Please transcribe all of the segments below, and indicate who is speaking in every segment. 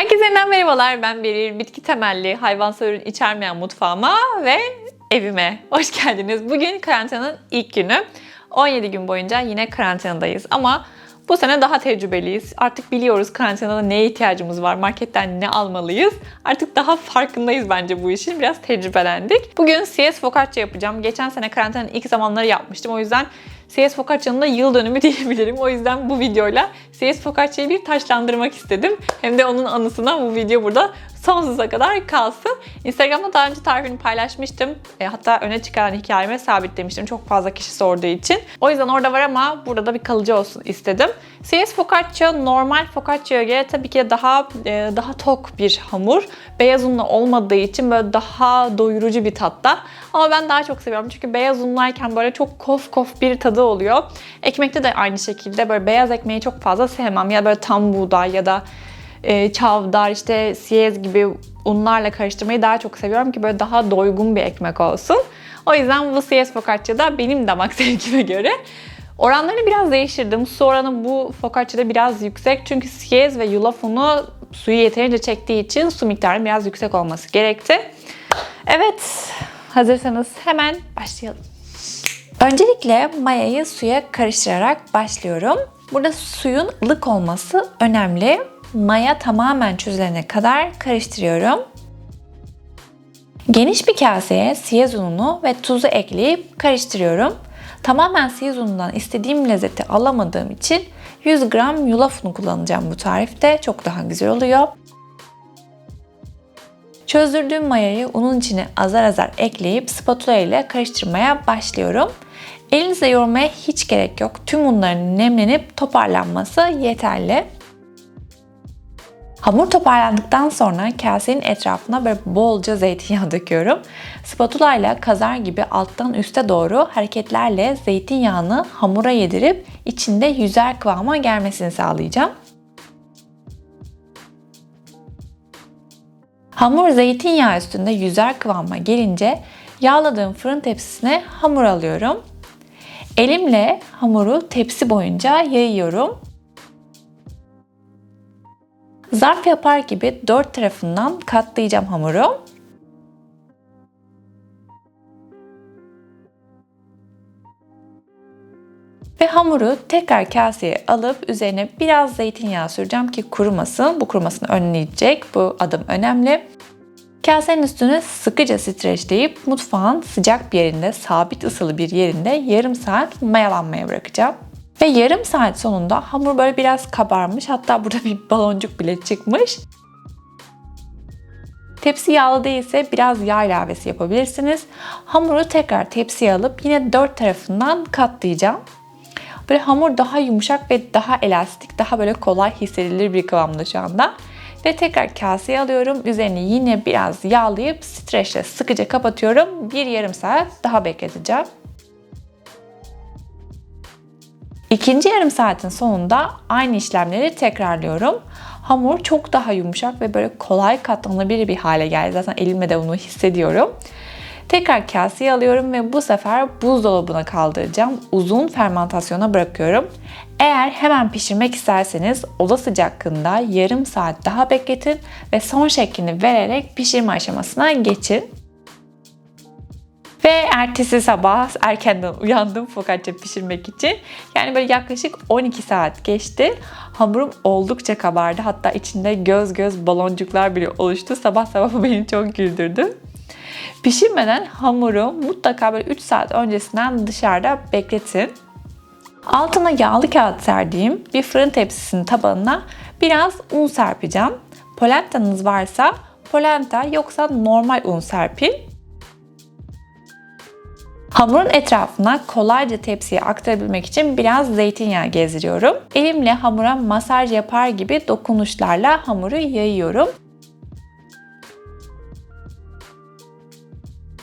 Speaker 1: Herkese yeniden merhabalar. Ben Beril. Bitki temelli, hayvansal ürün içermeyen mutfağıma ve evime hoş geldiniz. Bugün karantinanın ilk günü. 17 gün boyunca yine karantinadayız ama bu sene daha tecrübeliyiz. Artık biliyoruz karantinada neye ihtiyacımız var, marketten ne almalıyız. Artık daha farkındayız bence bu işin. Biraz tecrübelendik. Bugün CS focaccia yapacağım. Geçen sene karantinanın ilk zamanları yapmıştım. O yüzden CS Focaccia'nın da yıl dönümü diyebilirim. O yüzden bu videoyla CS Focaccia'yı bir taşlandırmak istedim. Hem de onun anısına bu video burada sonsuza kadar kalsın. Instagram'da daha önce tarifini paylaşmıştım. E, hatta öne çıkan hikayeme sabitlemiştim. Çok fazla kişi sorduğu için. O yüzden orada var ama burada da bir kalıcı olsun istedim. CS Focaccia normal focaccia'ya göre tabii ki daha e, daha tok bir hamur. Beyaz unlu olmadığı için böyle daha doyurucu bir tatta. Ama ben daha çok seviyorum çünkü beyaz unlayken böyle çok kof kof bir tadı oluyor. Ekmekte de aynı şekilde böyle beyaz ekmeği çok fazla sevmem. Ya böyle tam buğday ya da e, çavdar işte siyez gibi unlarla karıştırmayı daha çok seviyorum ki böyle daha doygun bir ekmek olsun. O yüzden bu siyez focaccia'da benim damak zevkime göre Oranlarını biraz değiştirdim. Su oranı bu focaccia'da biraz yüksek. Çünkü siyez ve yulaf unu suyu yeterince çektiği için su miktarının biraz yüksek olması gerekti. Evet, hazırsanız hemen başlayalım. Öncelikle mayayı suya karıştırarak başlıyorum. Burada suyun ılık olması önemli. Maya tamamen çözülene kadar karıştırıyorum. Geniş bir kaseye siyez ununu ve tuzu ekleyip karıştırıyorum. Tamamen siyez unundan istediğim lezzeti alamadığım için 100 gram yulaf unu kullanacağım bu tarifte. Çok daha güzel oluyor. Çözdürdüğüm mayayı unun içine azar azar ekleyip spatula ile karıştırmaya başlıyorum. Elinizle yoğurmaya hiç gerek yok. Tüm unların nemlenip toparlanması yeterli. Hamur toparlandıktan sonra kasenin etrafına böyle bolca zeytinyağı döküyorum. Spatula ile kazar gibi alttan üste doğru hareketlerle zeytinyağını hamura yedirip içinde yüzer kıvama gelmesini sağlayacağım. Hamur zeytinyağı üstünde yüzer kıvama gelince yağladığım fırın tepsisine hamur alıyorum. Elimle hamuru tepsi boyunca yayıyorum. Zarf yapar gibi dört tarafından katlayacağım hamuru. Ve hamuru tekrar kaseye alıp üzerine biraz zeytinyağı süreceğim ki kurumasın. Bu kurumasını önleyecek. Bu adım önemli. Kasenin üstüne sıkıca streçleyip mutfağın sıcak bir yerinde, sabit ısılı bir yerinde yarım saat mayalanmaya bırakacağım. Ve yarım saat sonunda hamur böyle biraz kabarmış. Hatta burada bir baloncuk bile çıkmış. Tepsi yağlı değilse biraz yağ ilavesi yapabilirsiniz. Hamuru tekrar tepsiye alıp yine dört tarafından katlayacağım. Böyle hamur daha yumuşak ve daha elastik, daha böyle kolay hissedilir bir kıvamda şu anda. Ve tekrar kaseye alıyorum. Üzerini yine biraz yağlayıp streçle sıkıca kapatıyorum. Bir yarım saat daha bekleteceğim. İkinci yarım saatin sonunda aynı işlemleri tekrarlıyorum. Hamur çok daha yumuşak ve böyle kolay katlanabilir bir hale geldi. Zaten elimle de bunu hissediyorum. Tekrar kaseye alıyorum ve bu sefer buzdolabına kaldıracağım. Uzun fermentasyona bırakıyorum. Eğer hemen pişirmek isterseniz oda sıcaklığında yarım saat daha bekletin ve son şeklini vererek pişirme aşamasına geçin. Ve ertesi sabah erkenden uyandım focaccia pişirmek için. Yani böyle yaklaşık 12 saat geçti. Hamurum oldukça kabardı. Hatta içinde göz göz baloncuklar bile oluştu. Sabah sabah beni çok güldürdü. Pişirmeden hamuru mutlaka böyle 3 saat öncesinden dışarıda bekletin. Altına yağlı kağıt serdiğim bir fırın tepsisinin tabanına biraz un serpeceğim. Polentanız varsa polenta yoksa normal un serpin. Hamurun etrafına kolayca tepsiye aktarabilmek için biraz zeytinyağı gezdiriyorum. Elimle hamura masaj yapar gibi dokunuşlarla hamuru yayıyorum.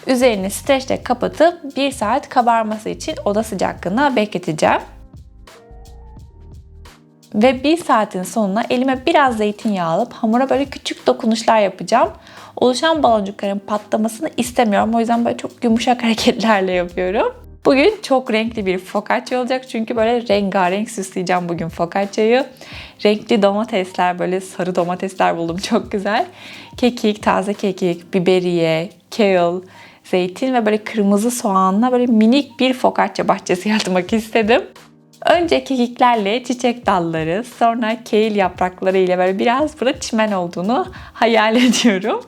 Speaker 1: Üzerini streçle kapatıp 1 saat kabarması için oda sıcaklığına bekleteceğim. Ve 1 saatin sonuna elime biraz zeytinyağı alıp hamura böyle küçük dokunuşlar yapacağım. Oluşan baloncukların patlamasını istemiyorum. O yüzden böyle çok yumuşak hareketlerle yapıyorum. Bugün çok renkli bir focaccia olacak çünkü böyle rengarenk süsleyeceğim bugün focaccia'yı. Renkli domatesler, böyle sarı domatesler buldum çok güzel. Kekik, taze kekik, biberiye, kale, zeytin ve böyle kırmızı soğanla böyle minik bir focaccia bahçesi yaratmak istedim. Önce kekiklerle çiçek dalları, sonra kale yaprakları ile böyle biraz burada çimen olduğunu hayal ediyorum.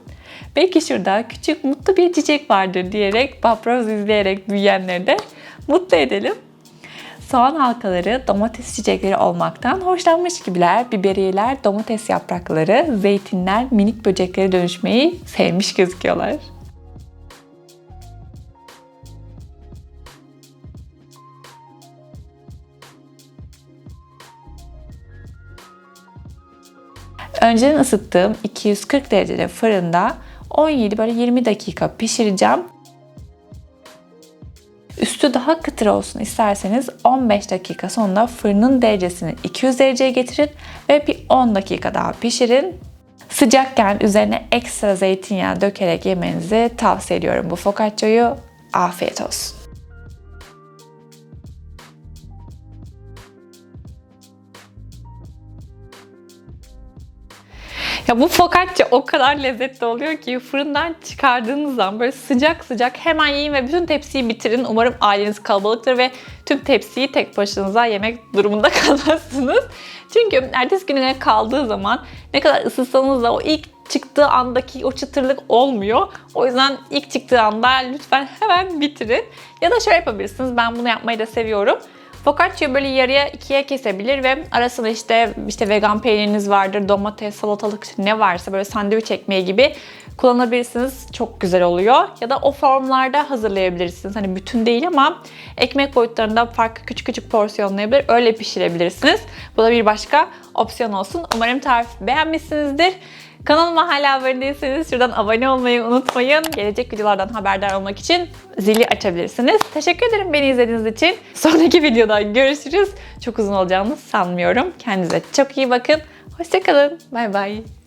Speaker 1: Belki şurada küçük mutlu bir çiçek vardır diyerek paproz izleyerek büyüyenleri de mutlu edelim. Soğan halkaları domates çiçekleri olmaktan hoşlanmış gibiler. Biberiyeler domates yaprakları, zeytinler minik böceklere dönüşmeyi sevmiş gözüküyorlar. Önceden ısıttığım 240 derecede fırında 17 böyle 20 dakika pişireceğim. Üstü daha kıtır olsun isterseniz 15 dakika sonra fırının derecesini 200 dereceye getirin ve bir 10 dakika daha pişirin. Sıcakken üzerine ekstra zeytinyağı dökerek yemenizi tavsiye ediyorum bu focaccia'yı. Afiyet olsun. Ya bu focaccia o kadar lezzetli oluyor ki fırından çıkardığınız zaman böyle sıcak sıcak hemen yiyin ve bütün tepsiyi bitirin. Umarım aileniz kalabalıktır ve tüm tepsiyi tek başınıza yemek durumunda kalmazsınız. Çünkü ertesi gününe kaldığı zaman ne kadar ısıtsanız da o ilk çıktığı andaki o çıtırlık olmuyor. O yüzden ilk çıktığı anda lütfen hemen bitirin. Ya da şöyle yapabilirsiniz. Ben bunu yapmayı da seviyorum. Focaccia'yı böyle yarıya ikiye kesebilir ve arasında işte işte vegan peyniriniz vardır, domates, salatalık ne varsa böyle sandviç ekmeği gibi kullanabilirsiniz. Çok güzel oluyor. Ya da o formlarda hazırlayabilirsiniz. Hani bütün değil ama ekmek boyutlarında farklı küçük küçük porsiyonlayabilir. Öyle pişirebilirsiniz. Bu da bir başka opsiyon olsun. Umarım tarifi beğenmişsinizdir. Kanalıma hala abone değilseniz şuradan abone olmayı unutmayın. Gelecek videolardan haberdar olmak için zili açabilirsiniz. Teşekkür ederim beni izlediğiniz için. Sonraki videoda görüşürüz. Çok uzun olacağını sanmıyorum. Kendinize çok iyi bakın. Hoşçakalın. Bay bay.